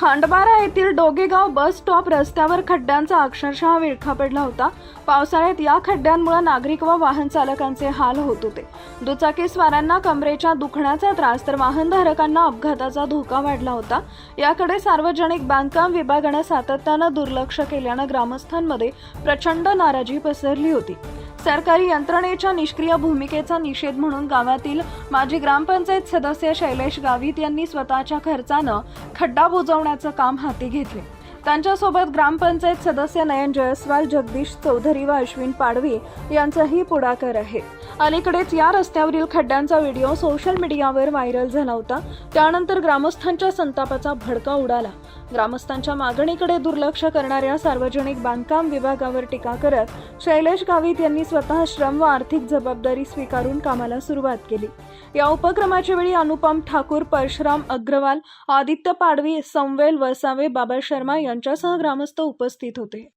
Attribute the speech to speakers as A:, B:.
A: खांडबारा येथील डोगेगाव bus stop रस्त्यावर खड्ड्यांचा अक्षरशः विळखा पडला होता. पावसाळ्यात या खड्ड्यांमुळे नागरिक व वाहन चालकांचे हाल होत होते. दुचाकी स्वारांना कमरेच्या दुखण्याचा त्रास तर वाहनधारकांना अपघाताचा धोका वाढला होता. याकडे सार्वजनिक बांधकाम विभागानं सातत्यानं दुर्लक्ष केल्यानं ग्रामस्थांमध्ये प्रचंड नाराजी पसरली होती. सरकारी यंत्रणेच्या निष्क्रिय भूमिकेचा निषेध म्हणून गावातील माजी ग्रामपंचायत सदस्य शैलेश गावित यांनी स्वतःच्या खर्चानं खड्डा बुजवण्याचं काम हाती घेतले. त्यांच्यासोबत ग्रामपंचायत सदस्य नयन जयस्वाल जगदीश चौधरी व अश्विन पाडवी यांचाही पुढाकार आहे. अलीकडेच या रस्त्यावरील खड्ड्यांचा व्हिडिओ सोशल मीडियावर व्हायरल झाला होता. त्यानंतर ग्रामस्थांच्या संतापाचा भडका उडाला. ग्रामस्थांच्या मागणीकडे दुर्लक्ष करणाऱ्या सार्वजनिक बांधकाम विभागावर टीका करत शैलेश गावित यांनी स्वतः श्रम व आर्थिक जबाबदारी स्वीकारून कामाला सुरुवात केली. या उपक्रमाच्या वेळी अनुपम ठाकूर परशुराम अग्रवाल आदित्य पाडवी संवेल वसावे बाबा शर्मा यांच्यासह ग्रामस्थ उपस्थित होते.